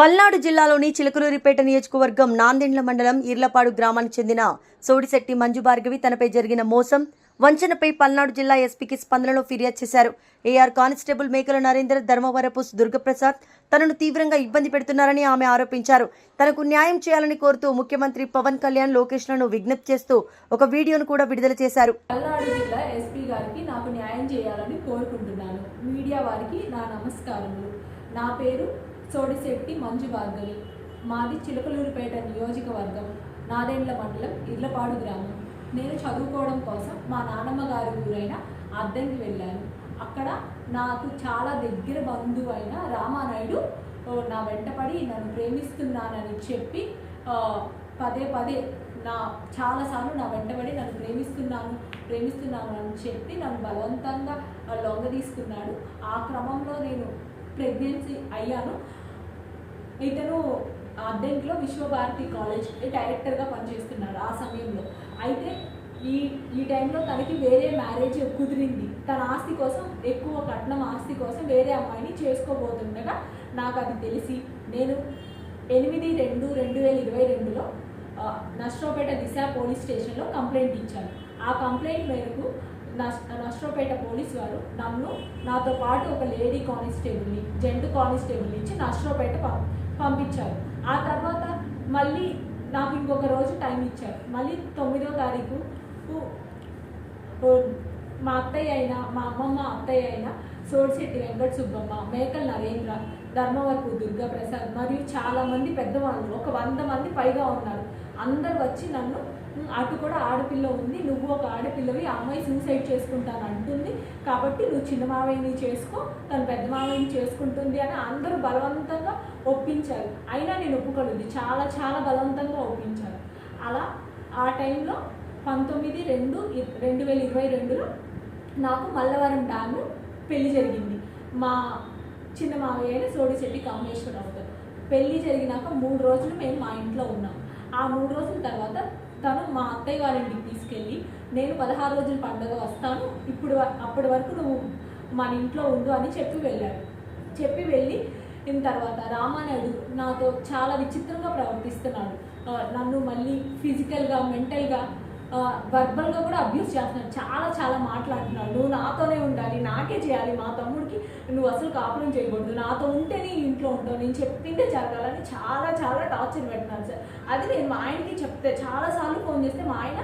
పల్నాడు జిల్లాలోని చిలకలూరిపేట నియోజకవర్గం నాందెండ్ల మండలం ఇర్లపాడు గ్రామానికి చెందిన సోడిశెట్టి మంజు భార్గవి తనపై జరిగిన మోసం వంచనపై పల్నాడు జిల్లా ఎస్పీకి స్పందనలో ఫిర్యాదు చేశారు. ఏఆర్ కానిస్టేబుల్ మేకల నరేందర్ ధర్మవరపు దుర్గప్రసాద్ తనను తీవ్రంగా ఇబ్బంది పెడుతున్నారని ఆమె ఆరోపించారు. తనకు న్యాయం చేయాలని కోరుతూ ముఖ్యమంత్రి పవన్ కళ్యాణ్ లోకేష్లను విజ్ఞప్తి చేస్తూ ఒక వీడియోను కూడా విడుదల చేశారు. పల్నాడు జిల్లా ఎస్పీ గారికి నాకు న్యాయం చేయాలని కోరుకుంటున్నాను. మీడియా వారికి నా నమస్కారములు. నా పేరు సోడిశెట్టి మంజు భార్గవి. మాది చిలకలూరుపేట నియోజకవర్గం నాదేండ్ల మండలం ఇర్లపాడు గ్రామం. నేను చదువుకోవడం కోసం మా నాన్నమ్మ గారి ఊరైన అద్దెకి వెళ్ళాను. అక్కడ నాకు చాలా దగ్గర బంధువు అయిన రామానాయుడు నా వెంటపడి నన్ను ప్రేమిస్తున్నానని చెప్పి పదే పదే నా చాలాసార్లు నా వెంటబడి నన్ను ప్రేమిస్తున్నాను ప్రేమిస్తున్నాను అని చెప్పి నన్ను బలవంతంగా లొంగ తీసుకున్నాడు ఆ క్రమంలో నేను ప్రెగ్నెన్సీ అయ్యాను. ఇతను అద్దెంట్లో విశ్వభారతి కాలేజ్ డైరెక్టర్గా పనిచేస్తున్నాడు ఆ సమయంలో. అయితే ఈ ఈ టైంలో తనకి వేరే మ్యారేజ్ కుదిరింది. తన ఆస్తి కోసం ఎక్కువ కట్నం ఆస్తి కోసం వేరే అమ్మాయిని చేసుకోబోతుండగా నాకు అది తెలిసి నేను ఎనిమిది రెండు రెండు వేల ఇరవై రెండులో నష్టోపేట నష్టపేట దిశ పోలీస్ స్టేషన్లో కంప్లైంట్ ఇచ్చాను. ఆ కంప్లైంట్ మేరకు నష్ నష్టపేట పోలీస్ వారు నన్ను నాతో పాటు ఒక లేడీ కానిస్టేబుల్ని జెంట్ కానిస్టేబుల్ని ఇచ్చి నష్టపేట పంపించారు. ఆ తర్వాత మళ్ళీ నాకు ఇంకొక రోజు టైం ఇచ్చారు. మళ్ళీ తొమ్మిదో తారీఖు మా అత్తయ్య అయినా మా అమ్మమ్మ అత్తయ్య అయినా సోడిశెట్టి వెంకట సుబ్బమ్మ మేకల నరేంద్ర ధర్మవరపు దుర్గా ప్రసాద్ మరియు చాలామంది పెద్దవాళ్ళు ఒక వంద మంది పైగా ఉన్నారు. అందరు వచ్చి నన్ను అటు కూడా ఆడపిల్ల ఉంది నువ్వు ఒక ఆడపిల్లవి ఆ అమ్మాయి సూసైడ్ చేసుకుంటాను అంటుంది. కాబట్టి నువ్వు చిన్న మావయ్యని చేసుకో తను పెద్ద మావయ్యని చేసుకుంటుంది అని అందరూ బలవంతంగా ఒప్పించారు. అయినా నేను ఒప్పుకోలేదు చాలా చాలా బలవంతంగా ఒప్పించారు. అలా ఆ టైంలో పంతొమ్మిది రెండు రెండు వేల ఇరవై రెండులో నాకు మల్లవరం డ్యామ్ పెళ్ళి జరిగింది. మా చిన్న మావయ్య అయిన సోడిశెట్టి కామేశ్వరరావుతో. పెళ్ళి జరిగినాక మూడు రోజులు మేము మా ఇంట్లో ఉన్నాం. ఆ మూడు రోజుల తర్వాత తను మా అత్తయ్య వారింటికి తీసుకెళ్ళి నేను పదహారు రోజుల పండుగ వస్తాను. ఇప్పుడు వ- అప్పటి వరకు నువ్వు మన ఇంట్లో ఉండు అని చెప్పి వెళ్ళాడు. చెప్పి వెళ్ళి ఇన్ తర్వాత రామానాయుడు నాతో చాలా విచిత్రంగా ప్రవర్తిస్తున్నాడు. నన్ను మళ్ళీ ఫిజికల్గా మెంటల్గా వర్బల్గా కూడా అబ్యూస్ చేస్తున్నాడు. చాలా చాలా మాట్లాడుతున్నాడు. నువ్వు నాతోనే ఉండాలి నాకే చేయాలి. మా తమ్ముడికి నువ్వు అసలు కాపురం చేయకూడదు. నాతో ఉంటేనే ఈ ఇంట్లో ఉంటావు నేను చెప్పిందే జరగాలని చాలా చాలా టార్చర్ పెడుతున్నాను సార్. అది నేను మా ఆయనకి చెప్తే చాలాసార్లు ఫోన్ చేస్తే మా ఆయన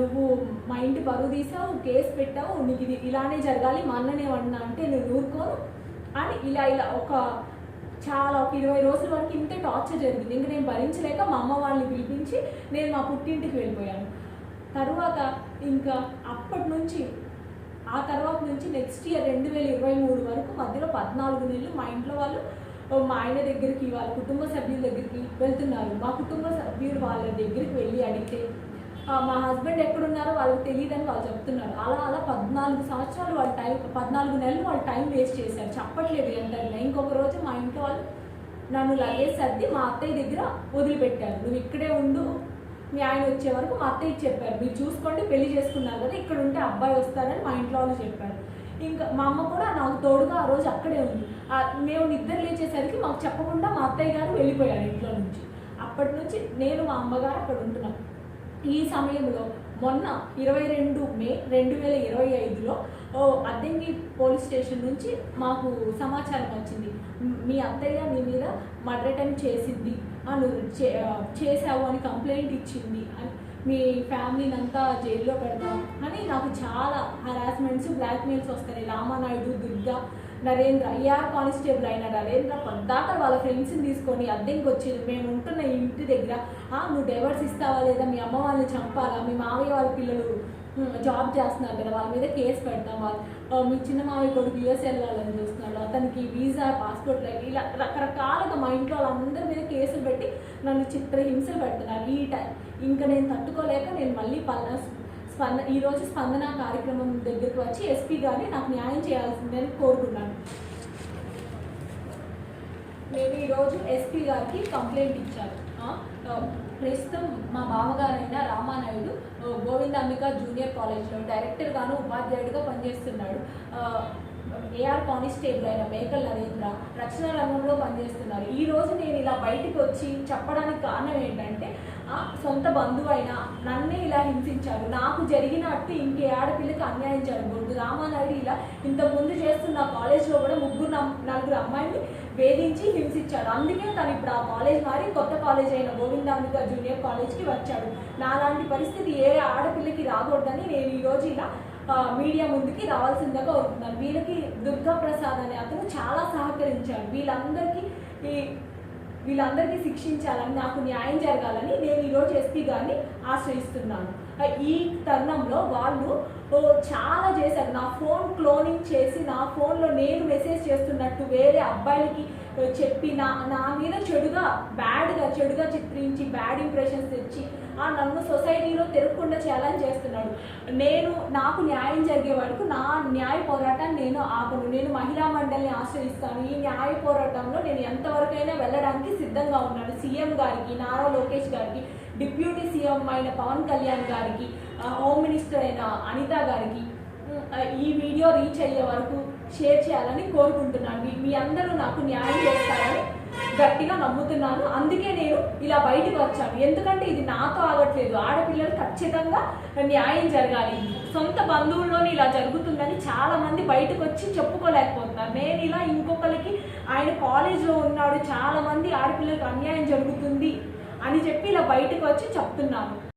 నువ్వు మా ఇంటి పరువు తీసావు కేసు పెట్టావు నీకు ఇది ఇలానే జరగాలి. మా అన్ననే వన్నా అంటే నువ్వు ఊరుకోను. అని ఇలా ఇలా ఒక చాలా ఒక ఇరవై రోజుల వరకు ఇంతే టార్చర్ జరిగింది. ఇంకా నేను భరించలేక మా అమ్మ వాళ్ళని పిలిపించి నేను మా పుట్టింటికి వెళ్ళిపోయాను. తర్వాత ఇంకా అప్పటి నుంచి ఆ తర్వాత నుంచి నెక్స్ట్ ఇయర్ రెండు వేల ఇరవై మూడు వరకు మధ్యలో పద్నాలుగు నెలలు మా ఇంట్లో వాళ్ళు మా ఆయన దగ్గరికి వాళ్ళ కుటుంబ సభ్యుల దగ్గరికి వెళ్తున్నారు. మా కుటుంబ సభ్యులు వాళ్ళ దగ్గరికి వెళ్ళి అడిగితే మా హస్బెండ్ ఎక్కడున్నారో వాళ్ళకి తెలియదని వాళ్ళు చెప్తున్నారు. అలా అలా పద్నాలుగు సంవత్సరాలు వాళ్ళ టైం పద్నాలుగు నెలలు వాళ్ళు టైం వేస్ట్ చేశారు. చెప్పట్లేదు ఎంత ఇంకొక రోజు మా ఇంట్లో వాళ్ళు నన్ను లగేజ్ సర్ది మా అత్తయ్య దగ్గర వదిలిపెట్టారు. నువ్వు ఇక్కడే ఉండు. మీ ఆయన వచ్చే వరకు మా అత్తయ్య చెప్పారు. మీరు చూసుకోండి పెళ్ళి చేసుకున్నారు కదా ఇక్కడ ఉంటే అబ్బాయి వస్తారని మా ఇంట్లో వాళ్ళు చెప్పారు. ఇంకా మా అమ్మ కూడా నాకు తోడుగా ఆ రోజు అక్కడే ఉంది. మేము నిద్ర లేచేసరికి మాకు చెప్పకుండా మా అత్తయ్య గారు వెళ్ళిపోయారు ఇంట్లో నుంచి. అప్పటి నుంచి నేను మా అమ్మగారు అక్కడ ఉంటున్నాం. ఈ సమయంలో మొన్న ఇరవై రెండు మే రెండు వేల ఇరవై ఐదులో ఓ అద్దెంకి పోలీస్ స్టేషన్ నుంచి మాకు సమాచారం వచ్చింది. మీ అత్తయ్య మీ మీద మర్డర్ అటెంప్ట్ చేసింది. అను చే- చేసావు అని కంప్లైంట్ ఇచ్చింది. అని మీ ఫ్యామిలీని అంతా జైల్లో పెడతాం అని నాకు చాలా హరాస్మెంట్స్ బ్లాక్మెయిల్స్ వస్తాయి. రామానాయుడు దుర్గా నరేంద్ర ఏఆర్ కానిస్టేబుల్ అయిన నరేంద్ర పద్దాక వాళ్ళ ఫ్రెండ్స్ని తీసుకొని అద్దెంకి వచ్చి మేము ఉంటున్న ఇంటి దగ్గర నువ్వు డైవర్స్ ఇస్తావా లేదా? మీ అమ్మ వాళ్ళని చంపాలా? మీ మావయ్య వాళ్ళ పిల్లలు జాబ్ చేస్తున్నారు కదా వాళ్ళ మీద కేసు పెడతాం వాళ్ళు. మీ చిన్న మావయ్య కొడుకు యూఎస్ వెళ్ళాలని చూస్తున్నాడు. అతనికి వీసా పాస్పోర్ట్ ఇలా రకరకాలుగా మా ఇంట్లో వాళ్ళందరి మీద కేసులు పెట్టి నన్ను చిత్రహింసలు పెడుతున్నారు ఈ టైం ఇంకా నేను తట్టుకోలేక నేను మళ్ళీ పల్నా స్పంద ఈరోజు స్పందన కార్యక్రమం దగ్గరకు వచ్చి ఎస్పీ గారిని నాకు న్యాయం చేయాల్సిందని కోరుకున్నాను. నేను ఈరోజు ఎస్పీ గారికి కంప్లైంట్ ఇచ్చాను. ప్రస్తుతం మా మామగారైన రామానాయుడు గోవిందాంబిక జూనియర్ కాలేజ్లో డైరెక్టర్గాను ఉపాధ్యాయుడిగా పనిచేస్తున్నాడు. ఏఆర్ కానిస్టేబుల్ అయిన మేకల్ నరేంద్ర రక్షణ రంగంలో పనిచేస్తున్నారు. ఈ రోజు నేను ఇలా బయటకు వచ్చి చెప్పడానికి కారణం ఏంటంటే సొంత బంధువైన నన్నే ఇలా హింసించారు నాకు జరిగినట్టు ఇంకే ఆడపిల్లకి అన్యాయం జరగకూడదు. రామానాయుడు ఇలా ఇంతకుముందు చేస్తున్న కాలేజ్లో కూడా ముగ్గురు నలుగురు అమ్మాయిని వేధించి హింసించాడు. అందుకే తను ఇప్పుడు ఆ కాలేజ్ మారి కొత్త కాలేజ్ అయిన గోవిందాంబిక జూనియర్ కాలేజ్కి వచ్చాడు. నాలాంటి పరిస్థితి ఏ ఆడపిల్లకి రాకూడదని నేను ఈరోజు ఇలా మీడియా ముందుకి రావాల్సిందిగా అవుతున్నాను వీళ్ళకి దుర్గా ప్రసాద్ అనే అతను చాలా సహకరించాడు. వీళ్ళందరికీ ఈ వీళ్ళందరికీ శిక్షించాలని నాకు న్యాయం జరగాలని నేను ఈరోజు ఎస్పీ గారిని ఆశ్రయిస్తున్నాను. ఈ తరుణంలో వాళ్ళు చాలా చేశారు. నా ఫోన్ క్లోనింగ్ చేసి నా ఫోన్లో నేను మెసేజ్ చేస్తున్నట్టు వేరే అబ్బాయిలకి చెప్పి నా నా మీద చెడుగా బ్యాడ్గా చెడుగా చిత్రించి బ్యాడ్ ఇంప్రెషన్స్ తెచ్చి ఆ నన్ను సొసైటీలో తిరగకుండా చేయాలని చేస్తున్నాడు. నేను నాకు న్యాయం జరిగే వరకు నా న్యాయ పోరాటాన్ని నేను ఆపను. నేను మహిళా మండలిని ఆశ్రయిస్తాను. ఈ న్యాయ పోరాటంలో నేను ఎంతవరకైనా వెళ్ళడానికి సిద్ధంగా ఉన్నాను. సీఎం గారికి నారా లోకేష్ గారికి డిప్యూటీ సీఎం అయిన పవన్ కళ్యాణ్ గారికి హోమ్ మినిస్టర్ అయిన అనిత గారికి ఈ వీడియో రీచ్ అయ్యే వరకు షేర్ చేయాలని కోరుకుంటున్నాను. మీ- మీ అందరూ నాకు న్యాయం చేస్తారని గట్టిగా నమ్ముతున్నాను. అందుకే నేను ఇలా బయటకు వచ్చాను. ఎందుకంటే ఇది నాతో ఆగట్లేదు. ఆడపిల్లలు ఖచ్చితంగా న్యాయం జరగాలి. సొంత బంధువుల్లోనే ఇలా జరుగుతుందని చాలామంది బయటకు వచ్చి చెప్పుకోలేకపోతున్నారు. నేను ఇలా ఇంకొకరికి ఆయన కాలేజ్లో ఉన్నాడు చాలామంది ఆడపిల్లలకు అన్యాయం జరుగుతుంది అని చెప్పి ఇలా బయటకు వచ్చి చెప్తున్నాను.